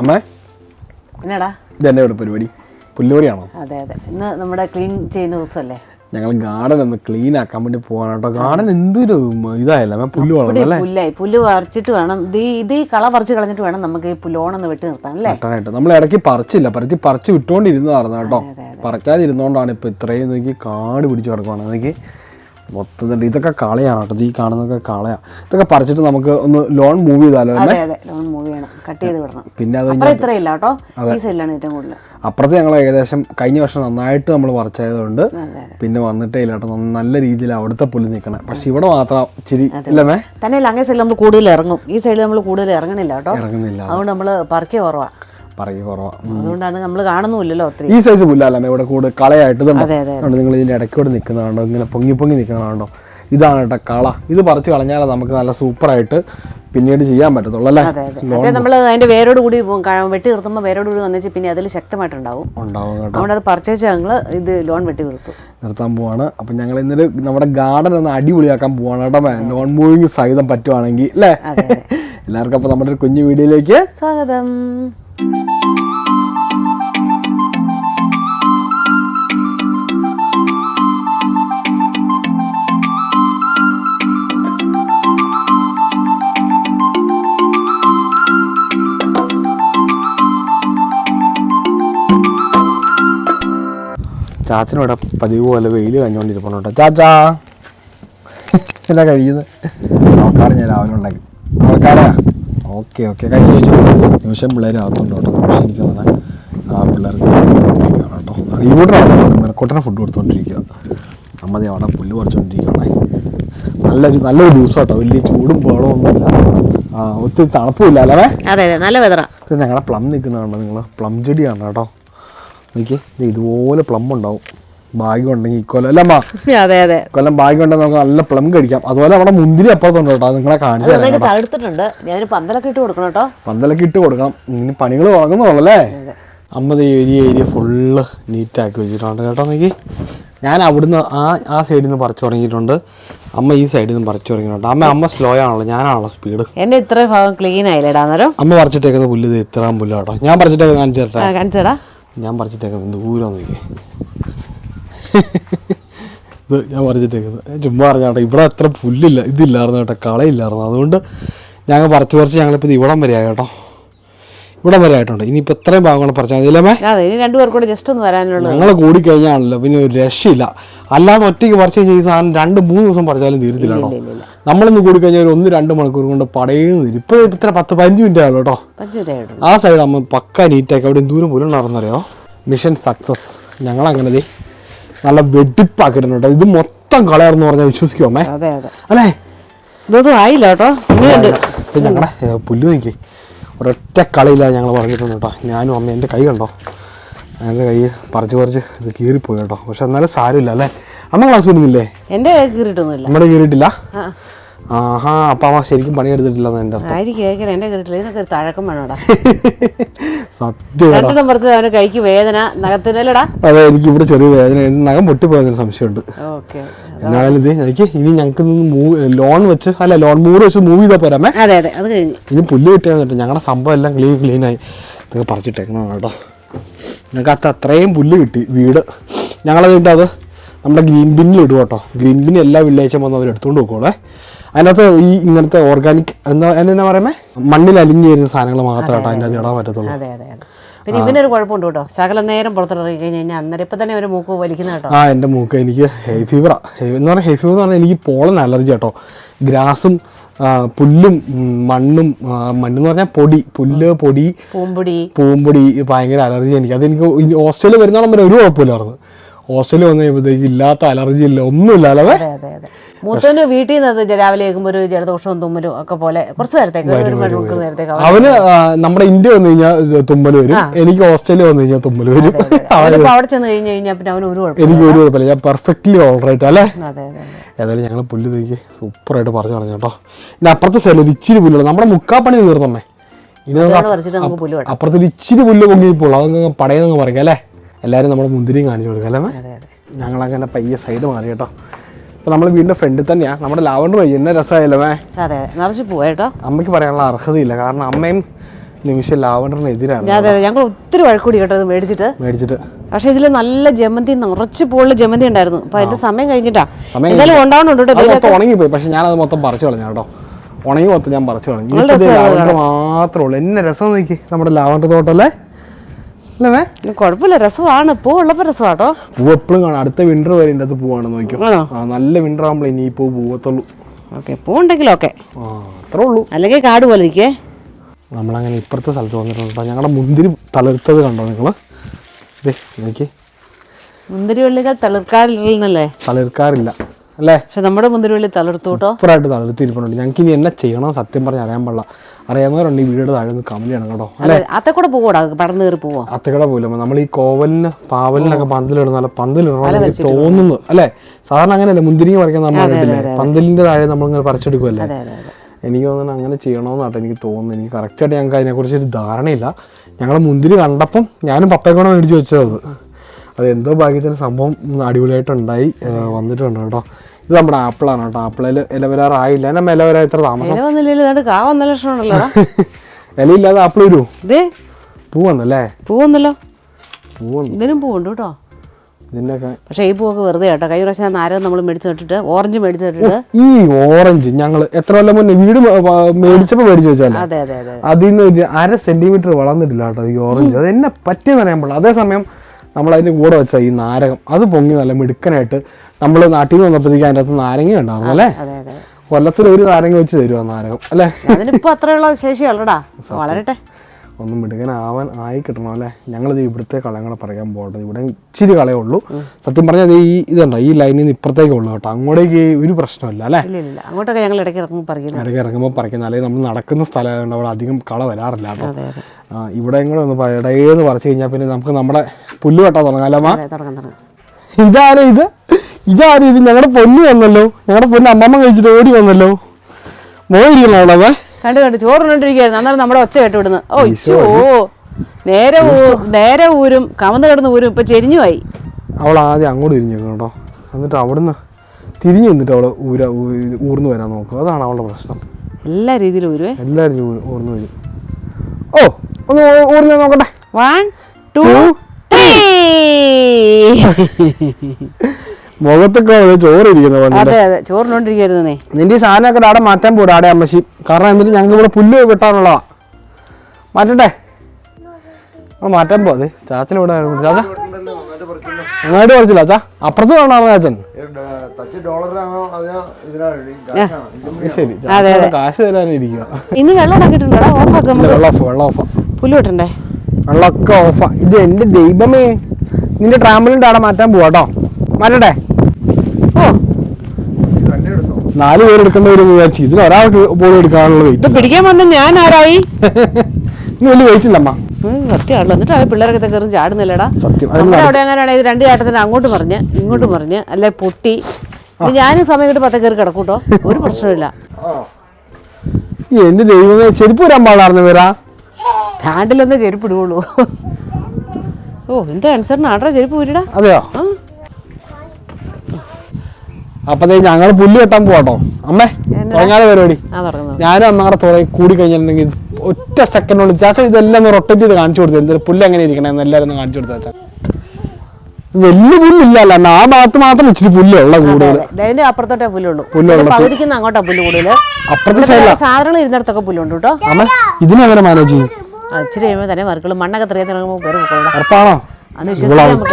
അമ്മേ? എന്നടാ? ഇതെന്നെ ഇവിടെ പരിപാടി? പുല്ലുപറിയാണോ അതെ അതെ. ഇന്ന് നമ്മുടെ ക്ലീൻ ചെയ്യുന്ന ദിവസമല്ലേ? ഞങ്ങൾ ഗാർഡൻ ഒന്ന് ക്ലീൻ ആക്കാൻ വേണ്ടി കേട്ടോ ഗാർഡൻ എന്തൊരു ഇതായല്ലേ പുല്ല് വളർന്നു അല്ലേ? പുല്ലായി. പുല്ല് പറിച്ചിട്ട് വേണം. ഇത് ഇത് കള പറിച്ച് കളഞ്ഞിട്ട് വേണം നമുക്ക് ഈ പുല്ലോണെന്ന് വെട്ടി നിർത്താൻ അല്ലേ? കേട്ടോ നമ്മൾ ഇടയ്ക്ക് പറിച്ചില്ല. പറിച്ച് പറിച്ച് വിട്ടുകൊണ്ടിരുന്നതായിരുന്നു കേട്ടോ. പറിക്കാതിരുന്നോണ്ടാണ് ഇപ്പൊ ഇത്രയും കാട് പിടിച്ച് കിടക്കുവാണ്. നോക്കി മൊത്തത്തിൽ ഇതൊക്കെ കളയാണ് കേട്ടോ. ഈ കാണുന്നതൊക്കെ കളയാ. ഇതൊക്കെ പറിച്ചിട്ട് നമുക്ക് ഒന്ന് ലോൺ മൂവ് ചെയ്താലോ അതെ അതെ. ലോൺ മൂവ് ചെയ്യണം. കട്ട് ചെയ്ത് വിടണം. പിന്നെ അത് ഇത്രയില്ല കേട്ടോ. ഈ സൈഡിലാണ് ഏറ്റവും കൂടുതൽ അപ്പുറത്ത് ഞങ്ങൾ ഏകദേശം കഴിഞ്ഞ വർഷം നന്നായിട്ട് നമ്മൾ പറിച്ചായതുകൊണ്ട് പിന്നെ വന്നിട്ടേ ഇല്ല കേട്ടോ. നല്ല രീതിയിൽ അവിടുത്തെ പുല്ല് നിൽക്കണം. പക്ഷെ ഇവിടെ മാത്രം ഇച്ചിരി ഇല്ലമേ തന്നെ അങ്ങേ സൈഡിൽ നമ്മൾ കൂടുതൽ ഇറങ്ങും. ഈ സൈഡിൽ നമ്മൾ കൂടുതൽ ഇറങ്ങണില്ല കേട്ടോ. ഇറങ്ങുന്നില്ല അതുകൊണ്ട് നമ്മൾ പറക്കേ കുറവാ. പറയ അതുകൊണ്ടാണ് നമ്മൾ കാണുന്നില്ലല്ലോ ഈ സൈസ് പുല്ലല്ലേ ഇവിടെ കൂടെ കളയായിട്ട് നിങ്ങൾ ഇതിന്റെ ഇടയ്ക്കൂടെ നിൽക്കുന്നതാണോ? ഇങ്ങനെ പൊങ്ങി പൊങ്ങി നിൽക്കുന്നതാണോ ഇതാണ് കേട്ടോ കള. ഇത് പറിച്ചു കളഞ്ഞാൽ നമുക്ക് നല്ല സൂപ്പറായിട്ട് പിന്നീട് ചെയ്യാൻ പറ്റത്തുള്ളൂ അല്ലേ? നമ്മൾ അതിന്റെ വേരോട് കൂടി വെട്ടി നിർത്തുമ്പോൾ വേരോട് കൂടി വന്നു പിന്നെ അതിൽ ശക്തമായിട്ടുണ്ടാവും. ഉണ്ടാവും അതുകൊണ്ട് അത് പർച്ചേസ് ഞങ്ങൾ ഇത് ലോൺ വെട്ടി നിർത്തും. നിർത്താൻ പോവാണ്. അപ്പൊ ഞങ്ങൾ ഇന്നലെ നമ്മുടെ ഗാർഡൻ ഒന്ന് അടിപൊളിയാക്കാൻ പോവാണ് കേട്ടോ ലോൺ മൂവിങ് സഹിതം പറ്റുവാണെങ്കിൽ അല്ലേ? എല്ലാവർക്കും അപ്പൊ നമ്മുടെ ഒരു കുഞ്ഞു വീഡിയോയിലേക്ക് സ്വാഗതം. ചാച്ചനോടെ പതിവ് പോലെ വെയിൽ കഴിഞ്ഞുകൊണ്ടിരിപ്പുണ്ട് കേട്ടോ. ചാച്ചാ. എല്ലാം കഴിയുന്നത്? നോക്കാറ് ഞാൻ രാവിലെ ഉണ്ടാക്കി. നോക്കാറാ ഓക്കെ ഓക്കെ. കഴിച്ചു കഴിച്ചു. നിമിഷം പിള്ളേർ അകത്തുണ്ട് കേട്ടോ പക്ഷെ എനിക്ക് തോന്നുന്നത് ആ പിള്ളേർക്ക് ഫുഡ് കൊടുത്തോണ്ടിരിക്കുകയാണ് കേട്ടോ ഇവിടെ മെറക്കോട്ടനെ ഫുഡ് കൊടുത്തുകൊണ്ടിരിക്കുക അമ്മതി അവിടെ പുല്ല് പറിച്ചുകൊണ്ടിരിക്കുകയാണേ നല്ലൊരു നല്ലൊരു ദിവസം കേട്ടോ വലിയ ചൂടും ബഹളമൊന്നുമില്ല ആ ഒത്തിരി തണുപ്പുമില്ല അല്ലേ? അതെ അതെ. നല്ല വെതറ ഞങ്ങളുടെ പ്ലം നിൽക്കുന്നതാണ് നിങ്ങൾ പ്ലം ചെടിയാണ് കേട്ടോ. എനിക്ക് ഇതുപോലെ പ്ലം ഉണ്ടാവും. ഭാഗ്യം ഉണ്ടെങ്കിൽ ഇക്കൊല്ലം അല്ല അമ്മ. അതെ അതെ. കൊല്ലം ഭാഗ്യം ഉണ്ടെങ്കിൽ നമുക്ക് നല്ല പ്ലം കടിക്കാം അതുപോലെ നമ്മുടെ മുന്തിരി അപ്പുറത്തുണ്ട് കേട്ടോ നിങ്ങളെ കാണിച്ചു തടുത്തിട്ടുണ്ട് ഞാനൊരു പന്തലൊക്കെ ഇട്ട് കൊടുക്കണം കേട്ടോ. പന്തലൊക്കെ ഇട്ട് കൊടുക്കണം. ഇനി പണികൾ തുടങ്ങുന്നുള്ളല്ലേ? അമ്മ ദേ ഏരിയ ഏരിയ ഫുള്ള് നീറ്റാക്കി വെച്ചിട്ടുണ്ട് കേട്ടോ നോക്കി ഞാൻ അവിടുന്ന് ആ ആ സൈഡിൽ നിന്ന് പറിച്ചു തുടങ്ങിയിട്ടുണ്ട്. അമ്മ ഈ സൈഡിൽ നിന്ന് പറിച്ചു തുടങ്ങിയിട്ടുണ്ട്. അമ്മ അമ്മ സ്ലോ ആണല്ലോ. ഞാനാണല്ലോ സ്പീഡ് എന്റെ ഇത്ര ഭാഗം ക്ലീൻ ആയില്ലേടാ അന്നേരം? അമ്മ പറിച്ചിട്ടേക്കുന്ന പുല്ല് ഇത് ഇത്രയും പുല്ല് കേട്ടോ. ഞാൻ പറിച്ചിട്ടേക്കുന്നത് കാണിച്ചു തരട്ടെ. കാണിച്ചടാ ഞാൻ പറിച്ചിട്ടേക്കുന്നത് ദൂരം നോക്കി ഇത് ഞാൻ പറിച്ചിട്ടേക്കുന്നത് ചുമ്മാ പറഞ്ഞാട്ടെ ഇവിടെ അത്ര പുല്ലില്ല ഇതില്ലായിരുന്നു കേട്ടോ കളയില്ലായിരുന്നു. അതുകൊണ്ട് ഞങ്ങൾ പറിച്ച് പറിച്ച് ഞങ്ങളിപ്പോൾ ഇത് ഇവിടം വരെ ആയി കേട്ടോ. ഇവിടം വരെ ആയിട്ടുണ്ട്. ഇനിയിപ്പോൾ ഇത്രയും ഭാഗങ്ങൾ പറിച്ചാൽ മതിയല്ലേ അതെ ഇനി രണ്ടുപേർക്കും കൂടെ ജസ്റ്റ് ഒന്ന് വരാനുള്ളത് ഞങ്ങൾ കൂടി കഴിഞ്ഞാണല്ലോ പിന്നെ ഒരു രക്ഷയില്ല. അല്ലാതെ ഒറ്റയ്ക്ക് പറിച്ച് കഴിഞ്ഞാൽ ഈ സാധനം രണ്ട് മൂന്ന് ദിവസം പറിച്ചാലും തീരത്തില്ല കേട്ടോ. കൂടി കഴിഞ്ഞാൽ നമ്മളിന്ന് ഒരു ഒന്ന് രണ്ട് മണിക്കൂർ കൊണ്ട് പടയുന്നു ഇപ്പോൾ ഇത്ര പത്ത് പതിനഞ്ച് മിനിറ്റ് ആണല്ലോ കേട്ടോ. ആ സൈഡ് നമ്മൾ പക്ക നീറ്റാക്കി അവിടെ ദൂരം പോലും നടന്നറിയോ മിഷൻ സക്സസ് ഞങ്ങൾ അങ്ങനെ നല്ല വെടിപ്പാക്കിയിട്ടുണ്ട് ഇത് മൊത്തം കളയാർന്ന് പറഞ്ഞാൽ വിശ്വസിക്കുമോ അമ്മേ? അതെ അതെ. അല്ലേ? ഇതൊന്നും ആയില്ല കേട്ടോ. ഞങ്ങളുടെ പുല്ല് നോക്കി. ഒരൊറ്റ കളിയില്ല ഞങ്ങൾ പറഞ്ഞിട്ടുണ്ട് കേട്ടോ. ഞാനും അമ്മ എന്റെ കൈ കണ്ടോ? എന്റെ കൈ പറിച്ച് പറിച്ച് ഇത് കീറിപ്പോയി കേട്ടോ. പക്ഷെ എന്നാലും സാരമില്ല അല്ലേ? അമ്മ ക്ലാസ് വിടുന്നില്ലേ എന്റെ കീറിയിട്ടൊന്നുമില്ല. നമ്മുടെ കീറിയിട്ടില്ല? ആഹാ അപ്പൊ അവ ശരിക്കും പണിയെടുത്തിട്ടില്ലെന്ന് എന്റെ ആയിരിക്കും എന്റെ കേട്ടില്ല ഇതിനൊക്കെ ഒരു തഴക്കം വേണോടാ സത്യം. രണ്ടെണ്ണം പറിച്ച് അവന് കൈക്ക് വേദന നഖത്തിനല്ലടാ അതെ എനിക്ക് ഇവിടെ ചെറിയ വേദന. നഖം പൊട്ടിപ്പോയതിന് സംശയമുണ്ട്. എന്നാലും ഇത് എനിക്ക് ഇനി ഞങ്ങൾക്ക് ലോൺ വെച്ച് അല്ല ലോൺ മൂറ് വെച്ച് മൂവ് ചെയ്താൽ പോരാമേ. അതെ അതെ അത് കഴിഞ്ഞു. ഇനി പുല്ല് കിട്ടിയാൽ കേട്ടോ. ഞങ്ങളുടെ സംഭവം എല്ലാം ക്ലീൻ ക്ലീനായി ഇതൊക്കെ പറിച്ചിട്ടേക്കണം കേട്ടോ. ഞങ്ങൾക്ക് അത്ര അത്രയും പുല്ല് കിട്ടി വീട്. ഞങ്ങളത് അത് നമ്മുടെ ഗ്രീൻ ബിന്നിൽ ഇടുക കേട്ടോ. ഗ്രീൻ ബിൻ എല്ലാ വെള്ളിയാഴ്ച വന്ന് അവർ എടുത്തുകൊണ്ട് പോകുള്ളേ അതിനകത്ത് ഈ ഇങ്ങനത്തെ ഓർഗാനിക് എന്താ എന്നാ പറയുമ്പോ മണ്ണിൽ അലിഞ്ഞു വരുന്ന സാധനങ്ങൾ മാത്രമേ കേട്ടോ അതിന്റെ അത്. ഇടാൻ പറ്റത്തുള്ളൂ. അതെ അതെ അതെ. പിന്നെ ഇവനൊരു കുഴപ്പമുണ്ട് കേട്ടോ. ശകല നേരം പുറത്തിറങ്ങി കഴിഞ്ഞ് കഴിഞ്ഞാൽ അന്നേരം ഇപ്പം തന്നെ ഒരു മൂക്ക് വലിക്കുന്ന കേട്ടോ. ആ എന്റെ മൂക്ക് എനിക്ക് ഹൈ ഫീവറാ എന്ന് പറഞ്ഞാൽ ഹൈ ഫീവർ എന്ന് പറഞ്ഞാൽ എനിക്ക് പോളൻ അലർജി കേട്ടോ ഗ്രാസും പുല്ലും മണ്ണും മണ്ണെന്ന് പറഞ്ഞാൽ പൊടി. പുല്ല് പൊടി പൂമ്പൊടി. പൂമ്പൊടി ഭയങ്കര അലർജി എനിക്ക്. അതെനിക്ക് എനിക്ക് ഹോസ്റ്റലിൽ വരുന്നോളം വരെ ഒരു കുഴപ്പമില്ലായിരുന്നു. ഹോസ്റ്റലിൽ വന്നു കഴിയുമ്പോഴത്തേക്ക് ഇല്ലാത്ത അലർജി ഇല്ല ഒന്നുമില്ല അല്ലേ? മൂത്തന് വീട്ടിൽ നിന്ന് രാവിലെ കേൾക്കുമ്പോൾ ഒരു ജലദോഷവും തുമ്മലും ഒക്കെ പോലെ കുറച്ച് നേരത്തേക്ക് അവന് നമ്മുടെ ഇന്ത്യ വന്നു കഴിഞ്ഞാൽ തുമ്മൽ വരും. എനിക്ക് ഹോസ്റ്റലിൽ വന്നു കഴിഞ്ഞാൽ തുമ്മൽ വരും. അവിടെ ചെന്ന് കഴിഞ്ഞു കഴിഞ്ഞാൽ പിന്നെ അവന് ഒരു എനിക്ക് ഒരു കുഴപ്പമില്ല. ഞാൻ പെർഫെക്റ്റ്ലി ഓൾറൈറ്റ് അല്ലേ? ഏതായാലും ഞങ്ങൾ പുല്ല് തേക്ക് സൂപ്പറായിട്ട് പറഞ്ഞു കളഞ്ഞു കേട്ടോ. ഇനി അപ്പുറത്തെ സൈഡിൽ ഒരു ഇച്ചിരി പുല്ലുള്ള നമ്മുടെ മുക്കാപ്പണി തീർന്നമ്മേ ഇനി അപ്പുറത്തൊരു ഇച്ചിരി പുല്ല് പൊങ്ങിപ്പോളൂ. അതങ്ങ് പടയെന്നങ്ങ് പറയാം അല്ലേ? എല്ലാവരും നമ്മുടെ മുന്തിരിയും കാണിച്ചു കൊടുക്കാം അല്ലേ ഞങ്ങളങ്ങനെ പയ്യെ സൈഡ് മാറി കേട്ടോ. അപ്പോൾ നമ്മൾ വീടിന്റെ ഫ്രണ്ടിൽ തന്നെയാ. നമ്മുടെ ലാവണ്ടർ പയ്യ എന്നെ രസമായല്ലേ മേ? അതെ നിറച്ച് പോവാ കേട്ടോ. അമ്മയ്ക്ക് പറയാനുള്ള അർഹതയില്ല. കാരണം അമ്മയും നിമിഷം ലാവണ്ടറിന് എതിരാണ് അതെ ഞങ്ങൾ ഒത്തിരി വഴക്കൂടി കേട്ടോ ഇത് മേടിച്ചിട്ട്. മേടിച്ചിട്ട്. പക്ഷെ ഇതിൽ നല്ല ജമന്തി നിറച്ച് പോലുള്ള ജമന്തി ഉണ്ടായിരുന്നു. അപ്പൊ അതിന്റെ സമയം കഴിഞ്ഞിട്ടാ. എന്തായാലും ഉണ്ടാവുന്നുണ്ട് ഉണങ്ങിപ്പോയി. പക്ഷെ ഞാനത് മൊത്തം പറിച്ചു കളഞ്ഞു കേട്ടോ. ഉണങ്ങി മൊത്തം ഞാൻ പറിച്ചു കളഞ്ഞു. മാത്രമേ ഉള്ളൂ. എന്നെ രസം നോക്കി നമ്മുടെ ലാവണ്ടർ തോട്ടല്ലേ അല്ലേ? കുഴപ്പമില്ല രസമാണ്. പൂ ഉള്ളപ്പോ രസമാട്ടോ. പൂ എപ്പോഴും കാണാം. അടുത്ത വിന്റർ വരെ ഇതിന്റെ അത് പൂവാണ് നോക്കിയോ ആ നല്ല വിന്റർ ആകുമ്പോൾ ഇനി പൂ പൂവത്തുള്ളൂ. ഓക്കെ പൂ ഉണ്ടെങ്കിലും ഓക്കെ. ആ അത്രേ ഉള്ളൂ. അല്ലെങ്കിൽ കാട് പോലെ ഇരിക്കേ നമ്മളങ്ങനെ ഇപ്പുറത്തെ സ്ഥലത്ത് വന്നിട്ടുണ്ട് ഞങ്ങളുടെ മുന്തിരി തളിർത്തത് കണ്ടോ നിങ്ങൾ ഇതേ നോക്കി മുന്തിരി വള്ളികൾ തളിർക്കാറില്ലെന്നല്ലേ? തളിർക്കാറില്ല. അല്ലേ? പക്ഷെ നമ്മുടെ മുന്തിരിവള്ളി തളിർത്തു കേട്ടോ. സൂപ്പറായിട്ട് തളിർത്തിരിപ്പുണ്ട് ഞങ്ങൾക്ക് ഇനി എന്നെ ചെയ്യണം? സത്യം പറഞ്ഞ് അറിയാൻ പാടില്ല. അറിയാവുന്നവരുണ്ട് ഈ വീഡിയോയുടെ താഴെ ഒന്ന് കമന്റ് ചെയ്യണം കേട്ടോ. അതെ അത്തക്കൂടെ കൂടെ പോകൂടാ പടർന്നു കയറി പോവോ. അത്തക്കട പോലും നമ്മൾ ഈ കോവലിന് പാവലിനൊക്കെ പന്തലിടുന്ന പന്തലിടണം തോന്നുന്നു. അല്ലെ? സാധാരണ അങ്ങനെയല്ലേ? മുന്തിരിങ്ങ പറിക്കാൻ നമ്മൾ കണ്ടില്ലേ പന്തലിന്റെ താഴെ നമ്മളിങ്ങനെ പറിച്ചെടുക്കുമല്ലേ അതെ അതെ അതെ. എനിക്ക് തോന്നുന്നു അങ്ങനെ ചെയ്യണമെന്നാട്ടോ എനിക്ക് തോന്നുന്നു എനിക്ക് കറക്റ്റായിട്ട് ഞങ്ങൾക്ക് അതിനെക്കുറിച്ച് ഒരു ധാരണയില്ല. ഞങ്ങൾ മുന്തിരി കണ്ടപ്പം ഞാനും പപ്പയെക്കൂടെ മേടിച്ച് വെച്ചത് അത്. എന്തോ ഭാഗ്യത്തിന് സംഭവം അടിപൊളിയായിട്ടുണ്ടായി വന്നിട്ടുണ്ട് കേട്ടോ. ഇത് നമ്മുടെ ആപ്പിളാണ് കേട്ടോ. ആപ്പിളിൽ ഇലവരാറായില്ല എന്നെ ഇലവര ഇത്ര താമസം? ഇല വന്നില്ലല്ലോ ഇതാണ്ട് കാ വന്ന ലക്ഷണമുണ്ടല്ലോ ഇലയില്ലാതെ ആപ്പിൾ വരുമോ പൂവന്നല്ലേ പൂ വന്നല്ലേ? പൂ വന്നല്ലോ പൂ ഇതിനും പൂവുണ്ട് കേട്ടോ. ഇതിന്റെയൊക്കെ പക്ഷേ ഈ പൂവൊക്കെ വെറുതെ കേട്ടോ. കൈ പ്രാവശ്യം നാരകം നമ്മൾ മേടിച്ച് നട്ടിട്ട് ഓറഞ്ച് മേടിച്ച് നട്ടിട്ട്. ഈ ഓറഞ്ച് ഞങ്ങൾ എത്ര കൊല്ലം മുന്നേ വീട് മേടിച്ചപ്പോൾ മേടിച്ച് വെച്ചാൽ അതെ അതെ അതെ. അതിൽ നിന്ന് അര സെന്റിമീറ്റർ വളർന്നിട്ടില്ല കേട്ടോ ഈ ഓറഞ്ച്. അത് എന്നെ പറ്റിയെന്ന് അറിയാൻ പാടില്ല. അതേസമയം നമ്മൾ അതിന്റെ കൂടെ വെച്ച ഈ നാരകം അത് പൊങ്ങി നല്ല മിടുക്കനായിട്ട് നമ്മൾ നാട്ടിൽ നിന്ന് വന്നപ്പോഴത്തേക്ക് അതിന്റെ അകത്ത് നാരങ്ങ ഉണ്ടാവും അല്ലേ കൊല്ലത്തിൽ ഒരു നാരങ്ങ വെച്ച് തരുമോ നാരകം അല്ലേ? അതിനിപ്പോ അത്രയുള്ള ശേഷിയുള്ളടാ. വളരട്ടെ. ഒന്നും മിടുകനാവാൻ ആയി കിട്ടണം അല്ലേ? ഞങ്ങളിത് ഇവിടുത്തെ കളങ്ങളെ പറയാൻ പോകട്ടെ ഇവിടെ ഇച്ചിരി കളയേ ഉള്ളൂ. സത്യം പറഞ്ഞാൽ ഈ ഇതുണ്ടോ? ഈ ലൈനിൽ നിന്ന് ഇപ്പുറത്തേക്ക് ഉള്ളൂ കേട്ടോ. അങ്ങോട്ടേക്ക് ഒരു പ്രശ്നമില്ല അല്ലേ? അങ്ങോട്ടൊക്കെ ഞങ്ങൾ ഇടയ്ക്ക് ഇറങ്ങുമ്പോൾ പറയുന്നത്. ഇടയ്ക്ക് ഇറങ്ങുമ്പോൾ അല്ലെങ്കിൽ നമ്മൾ നടക്കുന്ന സ്ഥലമായതുകൊണ്ട് അവിടെ അധികം കള വരാറില്ല കേട്ടോ. ഇവിടെ കൂടെ ഒന്ന് ഇടയേന്ന് പറിച്ചു കഴിഞ്ഞാൽ പിന്നെ നമുക്ക് നമ്മുടെ പുല്ല് വെട്ടാൻ തുടങ്ങാലമ്മ ഇതാണ് ഇത്. ഇതാരും ഇത്? ഞങ്ങളുടെ പൊന്ന് വന്നല്ലോ. ഞങ്ങളുടെ പൊന്ന് അമ്മമ്മ കഴിച്ചിട്ട് ഓടി വന്നല്ലോ. മോയിരിക്കണോ അവിടെ. കണ്ടു കണ്ടു. ചോറിനോണ്ടിരിക്കുകയായിരുന്നു അന്നേരം നമ്മുടെ ഒച്ച കേട്ട് വിടുന്നു. ഓ ഇച്ചോ. നേരെ നേരെ ഊരും കമന്ന് കിടന്ന് ഊരും. ഇപ്പൊ ചെരിഞ്ഞുമായി അവൾ ആദ്യം അങ്ങോട്ട് തിരിഞ്ഞു കേട്ടോ. എന്നിട്ട് അവിടുന്ന് തിരിഞ്ഞു നിന്നിട്ട് അവൾ ഊര ഊ- ഊർന്ന് വരാൻ നോക്കും അതാണ് അവളുടെ പ്രശ്നം. എല്ലാ രീതിയിലും ഊരുവേ എല്ലാ രീതിയിലും ഊർന്നു വരും. ഓ ഒന്ന് ഊർന്ന് നോക്കട്ടെ. വൺ ടു ത്രീ മുഖത്തൊക്കെ ചോറിരിക്കുന്നു അതെ അതെ. ചോറിനോണ്ടിരിക്കുന്നേ നിന്റെ ഈ സാധനമൊക്കെ ആടെ മാറ്റാൻ പോടാ ആടെ അമ്മശി കാരണം എന്നിട്ട് ഞങ്ങൾക്ക് ഇവിടെ പുല്ല് വെട്ടാനുള്ളതാ മാറ്റട്ടെ മാറ്റാൻ പോ അതെ ചാച്ചൻ ഇവിടെ. ചാച്ച? അങ്ങോട്ട് പറിച്ചില്ല ചാ. അപ്പുറത്ത് കാണാമോ ചാച്ചൻ. ശരി കാശ് തരാനിരിക്കുക ഇന്ന് വെള്ളം ഉണ്ടാക്കിയിട്ടുണ്ടോ ഓഫാക്കി നമുക്ക് വെള്ളം ഓഫ് വെള്ളം ഓഫാ പുല്ല് വെട്ടണ്ടേ വെള്ളമൊക്കെ ഓഫാ ഇത് എന്റെ ദൈവമേ. നിന്റെ ട്രാമ്പലിന്റെ ആടെ മാറ്റാൻ പോവാട്ടോ മാറ്റട്ടെ ഓ. നാല് പേര് എടുക്കേണ്ട ഒരു വിചാരിച്ചു ഇതിന് ഒരാൾക്ക് പോലും എടുക്കാനുള്ള ഇത് പിടിക്കാൻ വന്ന ഞാൻ ആരായി? വലിയ വെയിറ്റ് ഇല്ലമ്മ സത്യമാണല്ലോ എന്നിട്ട് ആ പിള്ളേരൊക്കെ കയറി ചാടുന്നില്ലടാ? സത്യം. അവിടെ രണ്ട് ചാട്ടത്തിന്. അങ്ങോട്ട് പറഞ്ഞ് ഇങ്ങോട്ട് പറഞ്ഞ് അല്ലെ പൊട്ടി. ഞാനും സമയം കിട്ടി പത്ത കയറി കിടക്കൂട്ടോ ഒരു പ്രശ്നമില്ല എന്റെ ദൈവമേ ചെരുപ്പ് വരാൻ പാടാർന്നു വരാ ഹാൻഡിലൊന്നേ ചെരുപ്പ് ഇടുകയുള്ളൂ. ഓ എന്താ അനുസരണ ആട്രാ ചെരുപ്പ് ഊരിടാ? അതെയോ. അപ്പത്തേ ഞങ്ങൾ പുല്ല് കെട്ടാൻ പോവാട്ടോ. അമ്മേ തുടങ്ങാതെ പരിപാടി. ഞാനും അന്നാടെ തുടങ്ങി കൂടി കഴിഞ്ഞിട്ടുണ്ടെങ്കിൽ ഒറ്റ സെക്കൻഡുള്ളിൽ ചാച്ച ഇതെല്ലാം ഒന്ന് റൊട്ടേറ്റ് ചെയ്ത് കാണിച്ചു കൊടുത്തു. എന്തൊരു പുല്ല് എങ്ങനെ ഇരിക്കണേ എന്ന് എല്ലാവരും ഒന്ന് കാണിച്ചു കൊടുത്തു ചാച്ച. വലിയ പുല്ലില്ല അല്ല ആ ഭാഗത്ത് മാത്രം ഇച്ചിരി പുല്ലുള്ള കൂടുതൽ അതിന്റെ അപ്പുറത്തോട്ടേ പുല്ലുള്ളൂ പകുതിക്കുന്ന അങ്ങോട്ടാ പുല്ല് കൂടുതൽ അപ്പുറത്തെ സൈഡിലാ സാധനങ്ങൾ ഇരുന്നിടത്തൊക്കെ പുല്ലുണ്ട് കേട്ടോ. അമ്മ ഇതിനെങ്ങനെ മാനേജ് ചെയ്യും? ആ, ഇച്ചിരി കഴിയുമ്പോൾ തന്നെ മറുക്കളും മണ്ണൊക്കെ തെറിയാൻ തുടങ്ങുമ്പോൾ ഉറപ്പാണോ? അന്ന് വിശ്വസിക്കാൻ ഇത്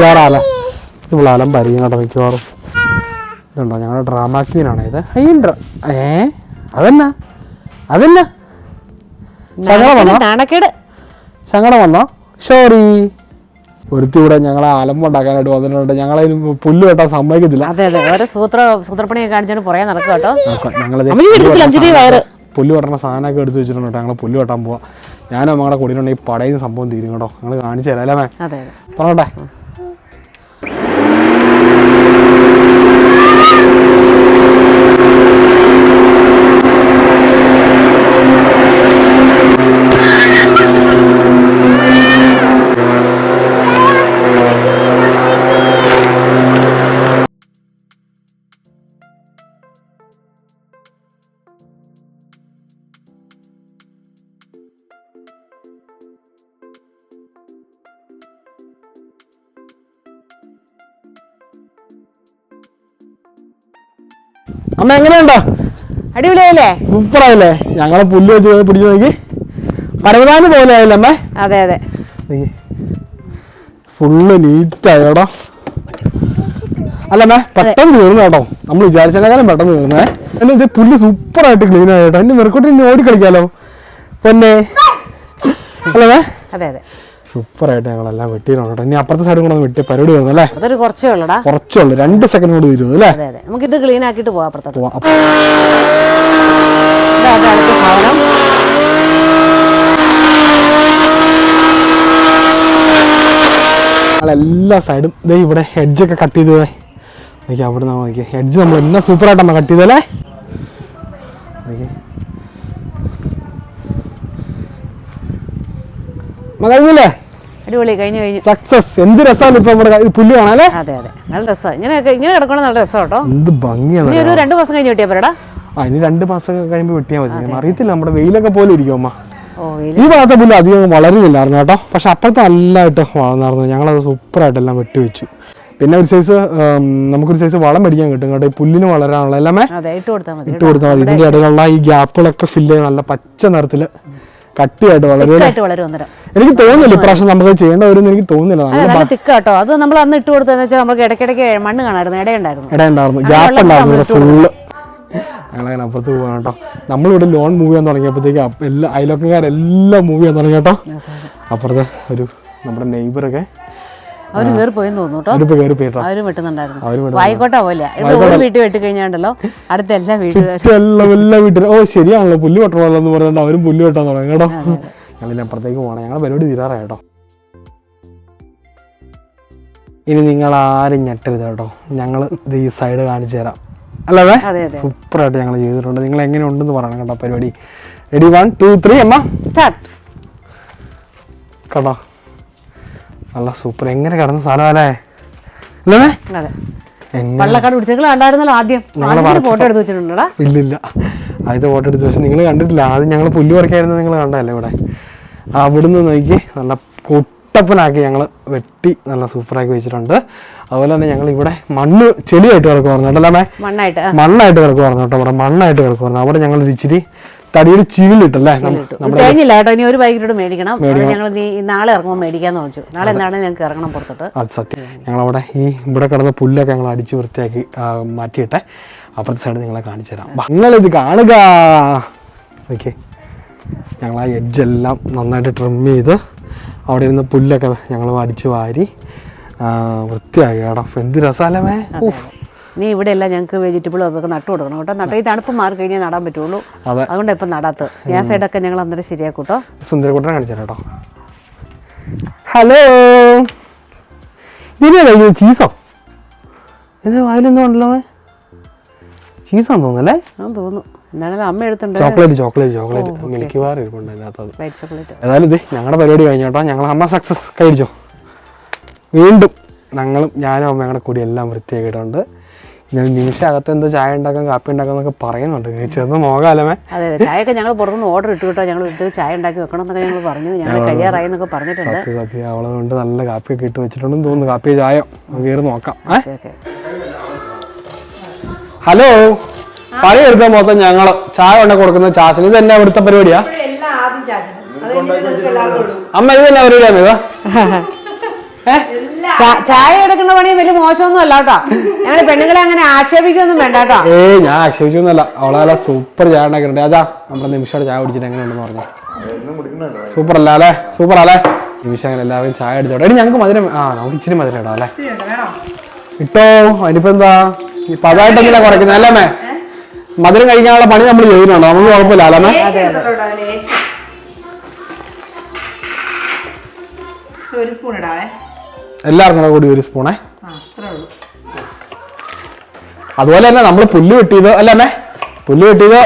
കേട്ടോ മിക്കവാറും. ഇതുണ്ടോ? ഞങ്ങളുടെ ഡ്രാമ ക്വീനാണ് ഇത്. ഡ്ര ഏ? അതെന്നാ? അതെന്നാ? ശകടം വന്നോ? നാണക്കേട്. സങ്കടം വന്നോ? സോറി ഒരുത്തി ഇവിടെ ഞങ്ങളെ അലമ്പുണ്ടാക്കാനായിട്ട് വന്നിട്ടുണ്ട്. ഞങ്ങളെ പുല്ല് വെട്ടാൻ സമ്മതിക്കത്തില്ല. അതെ അതെ. ഓരോ സൂത്ര സൂത്രപ്പണിയൊക്കെ പുറകെ കേട്ടോ. പുല്ല് വെട്ടണ സാധനമൊക്കെ എടുത്ത് വെച്ചിട്ടുണ്ട് കേട്ടോ. ഞങ്ങൾ പുല്ല് വെട്ടാൻ പോവാം. ഞാനും അമ്മയുടെ കൂടിയിട്ടുണ്ടെങ്കിൽ പടയും സംഭവം തീരും കേട്ടോ. ഞങ്ങൾ കാണിച്ചു തരാം അല്ലേ മേ പറഞ്ഞോട്ടെ അമ്മ എങ്ങനെയുണ്ടോ? അടിപൊളിയല്ലേ സൂപ്പറായില്ലേ? ഞങ്ങളെ പുല്ല് വെച്ച് പിടിച്ചു നോക്കി. പരമതാന്ന് പോലെ ആയില്ലേ അമ്മേ? അതെ അതെ. ഫുള്ള് നീറ്റായി കേട്ടോ അല്ലമ്മേ പെട്ടെന്ന് തീർന്നു കേട്ടോ. നമ്മൾ വിചാരിച്ചാലും പെട്ടെന്ന് തീർന്നേ. എന്നെ ഇത് പുല്ല് സൂപ്പറായിട്ട് ക്ലീൻ ആയിട്ടോ എന്നെ മെറുക്കോട്ട് ഇനി ഓടി കളിക്കാലോ. പൊന്നെ. അല്ലമ്മേ അതെ അതെ. സൂപ്പറായിട്ട് ഞങ്ങളെല്ലാം വെട്ടിയിട്ടുണ്ട് ഇനി അപ്പുറത്തെ സൈഡും കൂടെ ഒന്ന് വെട്ടിയ പരിപാടി വരുന്നു അല്ലേ? അതൊരു കുറച്ചേ ഉള്ളടാ. കുറച്ചുള്ളൂ രണ്ട് സെക്കൻഡ് കൂടി തീരുന്നു അല്ലേ? അതെ അതെ. നമുക്ക് ഇത് ക്ലീൻ ആക്കിയിട്ട് പോവാം അപ്പുറത്തോട്ട്. പോവാം. എല്ലാ സൈഡും ദേ ഇവിടെ ഹെഡ്ജ് ഒക്കെ കട്ട് ചെയ്തു നോക്കി അവിടെ നിന്ന് നോക്കി ഹെഡ്ജ് നമ്മൾ എന്നാ സൂപ്പർ ആയിട്ടാണ് കട്ട് ചെയ്തല്ലേ നോക്കി കഴിഞ്ഞില്ലേ? അടിപൊളി കഴിഞ്ഞു കഴിഞ്ഞു. സക്സസ് എന്ത് രസമാണ് ഇപ്പൊ നമ്മുടെ പുല്ല് കാണാല്ലേ അതെ അതെ. നല്ല രസമാണ് ഇങ്ങനെയൊക്കെ ഇങ്ങനെ കിടക്കണം നല്ല രസം കേട്ടോ. എന്ത് ഭംഗിയാണ് ഒരു രണ്ട് മാസം കഴിഞ്ഞ് കിട്ടിയാ പറയടാ ഇനി രണ്ട് മാസം കഴിയുമ്പോൾ വെട്ടിയാൽ മതി. അറിയത്തില്ല നമ്മുടെ വെയിലൊക്കെ പോലെ ഇരിക്കും അമ്മ. ഈ ഭാഗത്തെ പുല്ല് അധികം വളരുന്നില്ലായിരുന്നു കേട്ടോ. പക്ഷെ അപ്പുറത്തെ നല്ലതായിട്ട് വളർന്നായിരുന്നു. ഞങ്ങളത് സൂപ്പറായിട്ടെല്ലാം വെട്ടിവെച്ചു. പിന്നെ ഒരു സൈസ് നമുക്കൊരു സൈസ് വളം മേടിക്കാൻ കിട്ടും കേട്ടോ. ഈ പുല്ലിന് വളരാനുള്ള എല്ലാമേ ഇട്ട് കൊടുത്താൽ മതി ഇതിന്റെ ഇടയിലുള്ള ഈ ഗ്യാപ്പുകളൊക്കെ ഫില്ല് ചെയ്ത് നല്ല പച്ച നിറത്തിൽ കട്ടിയായിട്ട് വളരും എനിക്ക് തോന്നുന്നില്ല ഇപ്രാവശ്യം നമുക്ക് ചെയ്യേണ്ട ഒരു എനിക്ക് തോന്നുന്നില്ല. തിക്കാട്ടോ. അത് നമ്മൾ അന്ന് ഇട്ട് കൊടുത്തതെന്ന് വെച്ചാൽ നമുക്ക് ഇടയ്ക്കിടയ്ക്ക് മണ്ണ് കാണായിരുന്നു ഇടയുണ്ടായിരുന്നു. ഇടയുണ്ടായിരുന്നു ഗ്യാപ്പ് ഉണ്ടായിരുന്നു ഫുള്ള് ഞങ്ങളങ്ങനെ അപ്പുറത്ത് പോകാൻ കേട്ടോ. നമ്മളിവിടെ ലോൺ മൂവ് ചെയ്യാൻ തുടങ്ങിയപ്പോഴത്തേക്ക് എല്ലാ അയൽവക്കക്കാരെല്ലാം മൂവ് ചെയ്യാൻ തുടങ്ങി കേട്ടോ. അപ്പുറത്തെ ഒരു നമ്മുടെ നെയ്ബറൊക്കെ അവർ കയറി പോയെന്ന് തോന്നുന്നു കേട്ടോ. അവരും വെട്ടുന്നുണ്ടായിരുന്നു വായിക്കോട്ടെ പോലെ. ഒരു വീട്ടിൽ വെട്ടി കഴിഞ്ഞാണ്ടല്ലോ അടുത്ത എല്ലാ വീട്ടിലും എല്ലാ വീട്ടിലും. ഓ ശരിയാണല്ലോ. പുല്ല് വെട്ടണമല്ലോ എന്ന് പറഞ്ഞിട്ട് അവരും പുല്ല് വെട്ടാൻ തുടങ്ങി കേട്ടോ. ഞങ്ങളിനി അപ്പുറത്തേക്ക് പോകണം. ഞങ്ങൾ പരിപാടി തീരാറായി കേട്ടോ. ഇനി നിങ്ങൾ ആരും ഞെട്ടരുത് കേട്ടോ. ഞങ്ങൾ ഇത് ഈ സൈഡ് കാണിച്ചു തരാം. അല്ലേ സൂപ്പറായിട്ട് ഞങ്ങൾ ചെയ്തിട്ടുണ്ട്. നിങ്ങൾ എങ്ങനെ ഉണ്ടെന്ന് പറയണം കേട്ടോ പരിപാടി. റെഡി വൺ ടു ത്രീ അമ്മ. സ്റ്റാർട്ട് കേട്ടോ നല്ല സൂപ്പർ എങ്ങനെ കിടന്ന സാധനം അല്ലേ? അതെ. എങ്ങനെ വള്ളക്കാട് പിടിച്ചെങ്കിൽ കണ്ടായിരുന്നല്ലോ ആദ്യം. ഫോട്ടോ എടുത്ത് വെച്ചിട്ടുണ്ടോടാ? ഇല്ലില്ല. ആദ്യത്തെ ഫോട്ടോ എടുത്ത് പക്ഷെ നിങ്ങൾ കണ്ടിട്ടില്ല. ആദ്യം ഞങ്ങൾ പുല്ല് പറിക്കായിരുന്നു നിങ്ങൾ കണ്ടല്ലേ ഇവിടെ? അവിടുന്ന് നോക്കി. നല്ല കുട്ടപ്പനാക്കി ഞങ്ങൾ വെട്ടി നല്ല സൂപ്പറാക്കി വെച്ചിട്ടുണ്ട്. അതുപോലെ തന്നെ ഞങ്ങൾ ഇവിടെ മണ്ണ് ചെളിയായിട്ട് കിടക്കുമായിരുന്നു കേട്ടല്ലേ മണ്ണായിട്ട് ആ, മണ്ണായിട്ട് കിടക്കുമായിരുന്നു കേട്ടോ ഇവിടെ. മണ്ണായിട്ട് കിടക്കുമായിരുന്നു അവിടെ ഞങ്ങൾ ഇച്ചിരി തടിയുടെ. ഇത് തേഞ്ഞില്ല കേട്ടോ. ഇനി ഒരു ബൈക്കിലൂടെ മേടിക്കണം. ഞങ്ങൾ നാളെ ഇറങ്ങുമ്പോൾ മേടിക്കാന്ന് വെച്ചു നാളെ എന്താണ് ഞങ്ങൾക്ക് ഇറങ്ങണം പുറത്തോട്ട്? അത് സത്യം. ഞങ്ങളവിടെ ഈ ഇവിടെ കിടന്ന പുല്ലൊക്കെ ഞങ്ങൾ അടിച്ച് വൃത്തിയാക്കി മാറ്റിയിട്ടെ. അപ്പുറത്തെ സൈഡ് നിങ്ങളെ കാണിച്ചു തരാം. നിങ്ങളിത് കാണുക. ഓക്കെ ഞങ്ങൾ ആ എഡ്ജെല്ലാം നന്നായിട്ട് ട്രിം ചെയ്ത് അവിടെ ഇരുന്ന പുല്ലൊക്കെ ഞങ്ങൾ അടിച്ച് വാരി വൃത്തിയാക്കി. കേട്ടോ എന്ത് രസാലമേ നീ ഇവിടെ എല്ലാം ഞങ്ങൾക്ക് വെജിറ്റബിൾ അതൊക്കെ നട്ടു കൊടുക്കണം കേട്ടോ. നട്ട ഈ തണുപ്പ് മാറി കഴിഞ്ഞാൽ നടാൻ പറ്റുള്ളൂ. അതുകൊണ്ട് ഇപ്പം നടാത്തത്. ഞാൻ സൈഡൊക്കെ ഞങ്ങൾ അന്നേരം ശരിയാക്കും കേട്ടോ സുന്ദരക്കുട്ടനെ കാണിച്ചു കേട്ടോ? ഹലോ. ഇതിനെ ചീസോ ഇത് വായിലൊന്നും ഉണ്ടല്ലോ ചീസാന്ന് തോന്നുന്നല്ലേ ആ തോന്നുന്നു. എന്തായാലും അമ്മ എടുത്തുണ്ട് chocolate chocolate chocolate milky bar ഇരിപ്പുണ്ട് അതിനകത്ത് വൈറ്റ് ചോക്ലേറ്റ് ഏതായാലും ഇത് ഞങ്ങളുടെ പരിപാടി കഴിഞ്ഞു കേട്ടോ. ഞങ്ങൾ അമ്മ സക്സസ് കഴിച്ചോ? വീണ്ടും ഞങ്ങളും ഞാനും അമ്മയും കൂടെ കൂടി എല്ലാം വൃത്തിയാക്കിയിട്ടുണ്ട്. ഇനി നിമിഷം അകത്ത് എന്തോ ചായ ഉണ്ടാക്കാൻ കാപ്പി ഉണ്ടാക്കാൻ എന്നൊക്കെ പറയുന്നുണ്ട്. ചെന്ന് നോക്കാലമേ അതെ അതെ. ചായയൊക്കെ ഞങ്ങൾ പുറത്തുനിന്ന് ഓർഡർ ഇട്ടു കേട്ടോ. ഞങ്ങൾ ഇത് ചായ ഉണ്ടാക്കി വെക്കണം എന്നൊക്കെ ഞങ്ങൾ പറഞ്ഞു ഞങ്ങൾ കഴിയാറായി എന്നൊക്കെ പറഞ്ഞിട്ടുണ്ട്. സത്യം സത്യം. അവളെ കൊണ്ട് നല്ല കാപ്പിയൊക്കെ ഇട്ട് വെച്ചിട്ടുണ്ടെന്ന് തോന്നുന്നു. കാപ്പി ചായ നമുക്ക് കയറി നോക്കാം. ഏ? Okay okay. ഹലോ? പണിയെടുത്ത മൊത്തം ഞങ്ങൾ. ചായ ഉണ്ടാക്കി കൊടുക്കുന്ന ചാച്ചന്. ഇത് തന്നെ ഇവിടുത്തെ പരിപാടിയാ? അമ്മ ഇത് തന്നെ പരിപാടിയാണ് ഇതാ? ചായ എടുക്കുന്ന പണി വലിയ മോശമൊന്നും അല്ല കേട്ടോ. ഞങ്ങൾ പെണ്ണുങ്ങളെ അങ്ങനെ ആക്ഷേപിക്കൊന്നും വേണ്ട കേട്ടോ. ഏ ഞാൻ ആക്ഷേപിച്ചൊന്നുമല്ല. അവളെ നല്ല സൂപ്പർ ചായ ഉണ്ടാക്കിയിട്ടുണ്ട് അതാ നമ്മുടെ നിമിഷം ചായ കുടിച്ചിട്ട് എങ്ങനെയുണ്ടെന്ന് പറഞ്ഞു. സൂപ്പർ അല്ല അല്ലേ? സൂപ്പർ അല്ലേ? നിമിഷം അങ്ങനെ എല്ലാവരും ചായ എടുത്തോട്ടെ. എടി ഞങ്ങൾക്ക് മധുരം ആ നമുക്ക് ഇച്ചിരി മധുരം ഇടാം അല്ലേ? ഇട്ടോ അതിനിപ്പോ എന്താ? ഇപ്പൊ അതായിട്ട് എന്തിനാ കുറയ്ക്കുന്നത്? അല്ലേ മേ മധുരം കഴിക്കാനുള്ള പണി നമ്മൾ ചെയ്യുന്നുണ്ടോ നമുക്ക് കുഴപ്പമില്ല അല്ലേ മേ ഒരു സ്പൂൺ ഇടാവേ. എല്ലാവർക്കും കൂടെ കൂടി ഒരു സ്പൂണേ അതുപോലെ തന്നെ നമ്മൾ പുല്ല് വെട്ടിയത് അല്ലേ പുല്ല് കെട്ടിയത്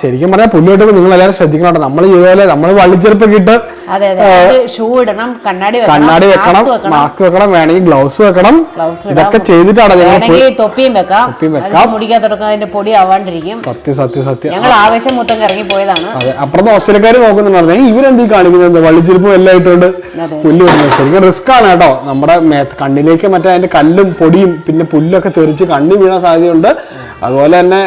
ശരിക്കും പറഞ്ഞാൽ പുല്ല് കെട്ടുമ്പോൾ നിങ്ങൾ എല്ലാവരും ശ്രദ്ധിക്കണം കേട്ടോ. നമ്മൾ ചെയ്തപോലെ നമ്മൾ വള്ളിച്ചെറുപ്പൊക്കെ ഇട്ട് അതെ അതെ. ഷൂ ഇടണം കണ്ണാടി വെക്കണം കണ്ണാടി മാസ്ക് വെക്കണം വേണമെങ്കിൽ ഗ്ലൗസ് വെക്കണം. ഇതൊക്കെ ചെയ്തിട്ടാണ് ഞങ്ങൾ തൊപ്പിയും വെക്കാം. തൊപ്പിയും വെക്കാം. പൊടി ആവാണ്ടിരിക്കും. സത്യം സത്യം സത്യം. ഞങ്ങൾ ആവേശം മൊത്തം ഇറങ്ങി പോയതാണ്. അതെ അപ്പുറത്തെ ഓസ്ട്രേലിയക്കാർ നോക്കുന്നുണ്ടായിരുന്നു. "ഏയ് ഇവരെന്തീ കാണിക്കുന്നത്? വള്ളിച്ചെരുപ്പും എല്ലാം ഇട്ടുകൊണ്ട് അതെ. പുല്ല് വരുന്നത്? ശരിക്കും റിസ്ക് ആണ് കേട്ടോ. നമ്മുടെ കണ്ണിലേക്ക് മറ്റേ അതിന്റെ കല്ലും പൊടിയും പിന്നെ പുല്ലൊക്കെ തെറിച്ച് കണ്ണി വീഴാൻ സാധ്യതയുണ്ട്. അതുപോലെ തന്നെ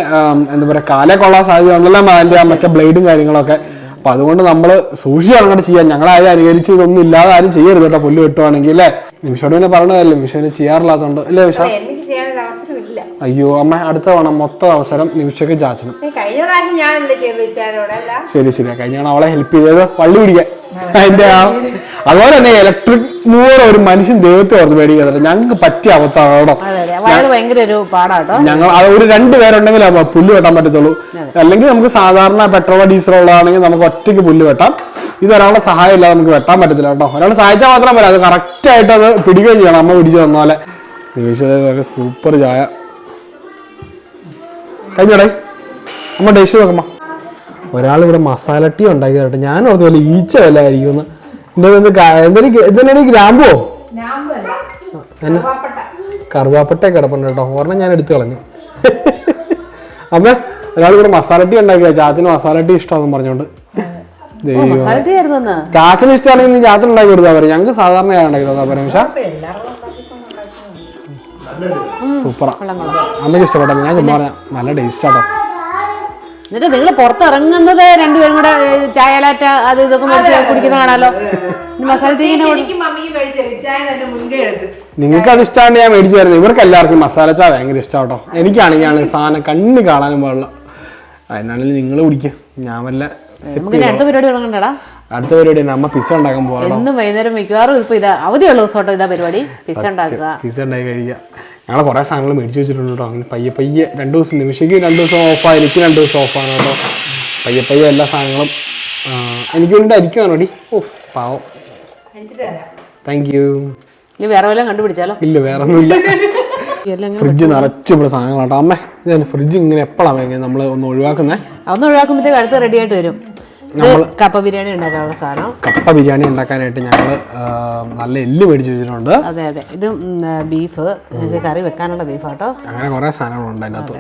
എന്താ പറയാ കാലേ കൊള്ളാൻ സാധ്യത ഉണ്ടല്ലോ അതിന്റെ ആ മറ്റേ ബ്ലേഡും കാര്യങ്ങളൊക്കെ. അപ്പൊ അതുകൊണ്ട് നമ്മൾ സൂക്ഷിച്ച് അങ്ങോട്ട് ചെയ്യാം. ഞങ്ങളാരും അനുകരിച്ച് ഇതൊന്നും ഇല്ലാതെ ആരും ചെയ്യരുത് കേട്ടോ പുല്ല് കിട്ടുവാണെങ്കിൽ അല്ലേ? നിമിഷോട് പിന്നെ പറഞ്ഞതല്ലേ നിമിഷം ചെയ്യാറില്ലാത്തോണ്ട് അല്ലേ നിമിഷ? അയ്യോ അമ്മ അടുത്ത വേണം മൊത്തം അവസരം നിമിഷക്ക് അല്ല? ശരി ശരി. കഴിഞ്ഞ അവളെ ഹെൽപ്പ് ചെയ്തത് പള്ളി പിടിക്കാൻ. അതിന്റെ ആ അതുപോലെ തന്നെ ഇലക്ട്രിക് മൂവർ ഒരു മനുഷ്യൻ ദൈവത്തെ ഓർത്ത് പേടിക്കാതെ ഞങ്ങൾക്ക് പറ്റിയ അവസ്ഥാണോ ഞങ്ങൾ ഒരു രണ്ട് പേരുണ്ടെങ്കിൽ പുല്ല് വെട്ടാൻ പറ്റത്തുള്ളൂ. അല്ലെങ്കിൽ നമുക്ക് സാധാരണ പെട്രോളോ ഡീസലോ ഉള്ളതാണെങ്കിൽ നമുക്ക് ഒറ്റയ്ക്ക് പുല്ല് വെട്ടാം. ഇത് ഒരാളുടെ സഹായം ഇല്ലാതെ നമുക്ക് വെട്ടാൻ പറ്റത്തില്ല കേട്ടോ. ഒരാൾ സഹായിച്ചാൽ മാത്രം പോരാ. അത് കറക്റ്റ് ആയിട്ട് അത് പിടിക്കുകയും ചെയ്യണം. അമ്മ പിടിച്ചു തന്നാലെ സൂപ്പർ ചായ. കഴിഞ്ഞോടെ? അമ്മ ടേസ്റ്റ് നോക്കമ്മ ഒരാൾ ഇവിടെ മസാല ടീ ഉണ്ടാക്കി കേട്ടോ. ഞാൻ ഓർത്ത് പോലെ ഈച്ച വല്ല ആയിരിക്കും എന്തെങ്കിലും ഗ്രാമ്പോ കറുവാപ്പട്ട കിടപ്പുണ്ട് കേട്ടോ. ഒരെണ്ണം ഞാൻ എടുത്തു കളഞ്ഞു. അമ്മ ഒരാൾ ഇവിടെ മസാല ടീ ഉണ്ടാക്കിയ ചാത്തിന് മസാല ടീ ഇഷ്ടമാണെന്ന് പറഞ്ഞോണ്ട് ചാത്തിന് ഇഷ്ടമാണെങ്കിൽ ചാത്തിന് ചാച്ചൻ ഉണ്ടാക്കി കൊടുത്താൽ പറയാം ഞങ്ങൾക്ക് സാധാരണ ഉണ്ടാക്കി തന്നാ പറയാം പക്ഷെ സൂപ്പറാ. അമ്മയ്ക്ക് ഇഷ്ടപ്പെട്ട ഞാൻ ചുമ്മാ പറഞ്ഞ നല്ല ടേസ്റ്റ് ആട്ടോ. എന്നിട്ട് നിങ്ങൾ പുറത്തിറങ്ങുന്നത് രണ്ടുപേരും കൂടെ ചായലാറ്റ അത് ഇതൊക്കെ മേടിച്ച് കുടിക്കുന്ന കാണാലോ? മസാല ടീ നിങ്ങൾക്ക് അത് ഇഷ്ടമാണ് ഞാൻ മേടിച്ചു തരുന്നത്. ഇവർക്ക് എല്ലാവർക്കും മസാല ചായ ഭയങ്കര ഇഷ്ടമാട്ടോ എനിക്കാണെങ്കിൽ സാധനം കണ്ണ് കാണാനും പാടില്ല. അതിനാണെങ്കിൽ നിങ്ങൾ കുടിക്കുക ഞാൻ വല്ല അടുത്ത പരിപാടി തുടങ്ങണ്ടടാ. അടുത്ത പരിപാടി അമ്മ പിസ്സ ഉണ്ടാക്കാൻ പോകാം എന്നും വൈകുന്നേരം മിക്കവാറും ഇപ്പൊ ഇതാ അവധിയുള്ള ദിവസം ഇതാ പരിപാടി. പിസ ഉണ്ടാക്കുക. പിസ ഉണ്ടാക്കി കഴിക്കുക. ഞങ്ങൾ കുറേ സാധനങ്ങൾ മേടിച്ചു വെച്ചിട്ടുണ്ട് കേട്ടോ. അങ്ങനെ പയ്യെ പയ്യെ രണ്ട് ദിവസം നിമിഷയ്ക്ക് രണ്ട് ദിവസം ഓഫാണ് എനിക്ക് രണ്ട് ദിവസം ഓഫാണ് കേട്ടോ. പയ്യെ പയ്യെ എല്ലാ സാധനങ്ങളും എനിക്ക് വേണ്ടി അരിക്കും ഓ പാവം. താങ്ക് യു ഇനി വേറെ വല്ലതും കണ്ടുപിടിച്ചാലോ? ഇല്ല വേറെ ഒന്നുമില്ല ഫ്രിഡ്ജ് നിറച്ച് ഇവിടെ സാധനങ്ങളാട്ടോ അമ്മേ ഇതാണ് ഫ്രിഡ്ജ് ഇങ്ങനെ എപ്പോഴാണ് നമ്മൾ ഒന്ന് ഒഴിവാക്കുന്നേ? അതൊന്നും ഒഴിവാക്കുമ്പോഴത്തേക്ക് അടുത്ത് റെഡി ആയിട്ട് വരും. കപ്പ ബിരിയാണി ഉണ്ടാക്കാനുള്ള സാധനം. കപ്പ ബിരിയാണി ഉണ്ടാക്കാനായിട്ട് ഞങ്ങൾ നല്ല എല്ല് മേടിച്ച് വെച്ചിട്ടുണ്ട്. അതെ അതെ. ഇത് ബീഫ് ഞങ്ങൾക്ക് കറി വെക്കാനുള്ള ബീഫാട്ടോ അങ്ങനെ കുറേ സാധനങ്ങളുണ്ട് അതിനകത്ത്.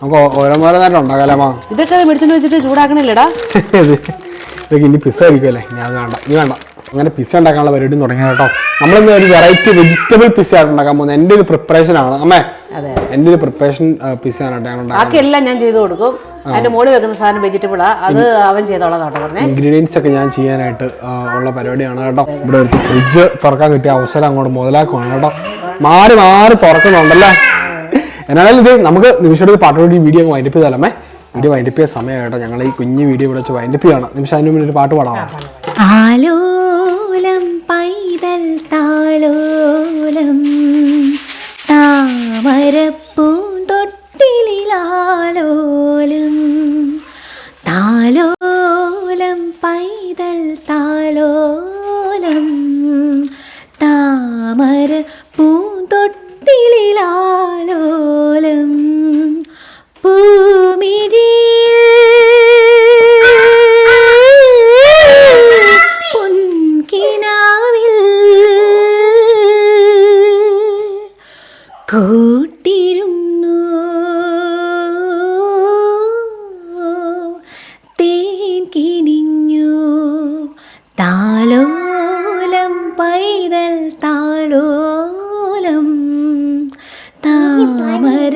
നമുക്ക് ഓരോന്നോരോന്നായിട്ട് ഉണ്ടാക്കാലോ ഇതൊക്കെ മേടിച്ചിട്ട് വെച്ചിട്ട് ചൂടാക്കണില്ലടാ. ഇത് ഇതൊക്കെ ഇനി പിസ്സ കഴിക്കുമല്ലേ ഞാൻ വേണ്ട ഇനി വേണ്ട. അങ്ങനെ പിസ്സ ഉണ്ടാക്കാനുള്ള പരിപാടി തുടങ്ങിയ കേട്ടോ. നമ്മളിന്ന് ഒരു വെറൈറ്റി വെജിറ്റബിൾ പിസ്സ ആയിട്ട് ഉണ്ടാക്കാൻ പോകുന്നത് എന്റെ ഒരു പ്രിപ്പറേഷൻ ആണ്. അമ്മേ അതെ എന്റെ ഒരു പ്രിപ്പറേഷൻ പിസ്സ ആണ് ഞങ്ങൾ ഉണ്ടാക്കാൻ ബാക്കി എല്ലാം ഞാൻ ചെയ്തു കൊടുക്കും. അതിന്റെ മുകളിൽ വെക്കുന്ന സാധനം വെജിറ്റബിൾ അത് അവൻ ചെയ്തോളാം കേട്ടോ പറഞ്ഞേ. ഇൻഗ്രീഡിയൻസ് ഒക്കെ ഞാൻ ചെയ്യാനായിട്ട് ഉള്ള പരിപാടിയാണ് കേട്ടോ. ഇവിടെ ഒരു ഫ്രിഡ്ജ് തുറക്കാൻ കിട്ടിയ അവസരം അങ്ങോട്ട് മുതലാക്കുവാണ് കേട്ടോ. മാറി മാറി തുറക്കുന്നുണ്ടല്ലേ? എന്നാലും ഇത് നമുക്ക് നിമിഷയുടെ പാട്ടോടി വീഡിയോ അങ്ങ് വൈൻഡപ്പ് ചെയ്താലേ വീഡിയോ വൈൻഡപ്പ് ചെയ്യാൻ സമയം കേട്ടോ. ഞങ്ങൾ ഈ കുഞ്ഞു വീഡിയോ ഇവിടെ വെച്ച് വൈൻഡപ്പ് ചെയ്യണം നിമിഷം അതിന് മുന്നിൽ ഒരു പാട്ട് പാടാം. ആലോലം താമരപ്പൂ താമരപ്പൂന്തൊട്ടിലാലോലം താലോലം പൈതൽ താലോലം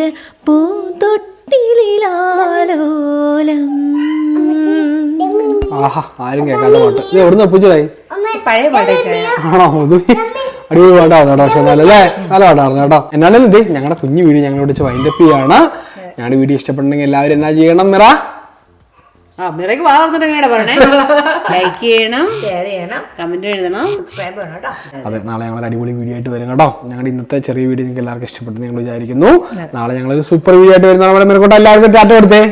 താമര പൂത്തൊട്ടിലാലോലം ആഹാ ആരും കേൾക്കാത്ത പാട്ട്. ഇത് എവിടുന്ന് ഒപ്പിച്ചതായി പഴയ പാട്ടേ ചായ. ആണോ? ഇത് അടിപൊളി പാട്ടാണ് കേട്ടോ പക്ഷെ നല്ലല്ലേ നല്ല പാട്ടായിരുന്നു കേട്ടോ. എന്നാലും ഇത് ഞങ്ങളുടെ കുഞ്ഞു വീഡിയോ ഞങ്ങളോട് വിളിച്ച് വൈൻഡപ്പ് ചെയ്യാണ്. ഞങ്ങളുടെ വീഡിയോ ഇഷ്ടപ്പെട്ടുണ്ടെങ്കിൽ എല്ലാവരും എന്നാ ചെയ്യണം മിറ? ആ മിറയ്ക്ക് വാ തുറന്നിട്ട് എങ്ങനെയാ പറയണേ? ലൈക്ക് ചെയ്യണം. ഷെയർ ചെയ്യണം. കമന്റ് എഴുതണം. സബ്സ്ക്രൈബ് ചെയ്യണം കേട്ടോ. അതെ നാളെ ഞങ്ങൾ അടിപൊളി വീഡിയോ ആയിട്ട് വരും കേട്ടോ. ഞങ്ങളുടെ ഇന്നത്തെ ചെറിയ വീഡിയോ നിങ്ങൾക്ക് എല്ലാവർക്കും ഇഷ്ടപ്പെട്ടു ഞങ്ങൾ വിചാരിക്കുന്നു. നാളെ ഞങ്ങൾ ഒരു സൂപ്പർ വീഡിയോ ആയിട്ട് വരുന്ന നമ്മുടെ മിറക്കോട്ടെ എല്ലാവർക്കും ടാറ്റ കൊടുത്തേ.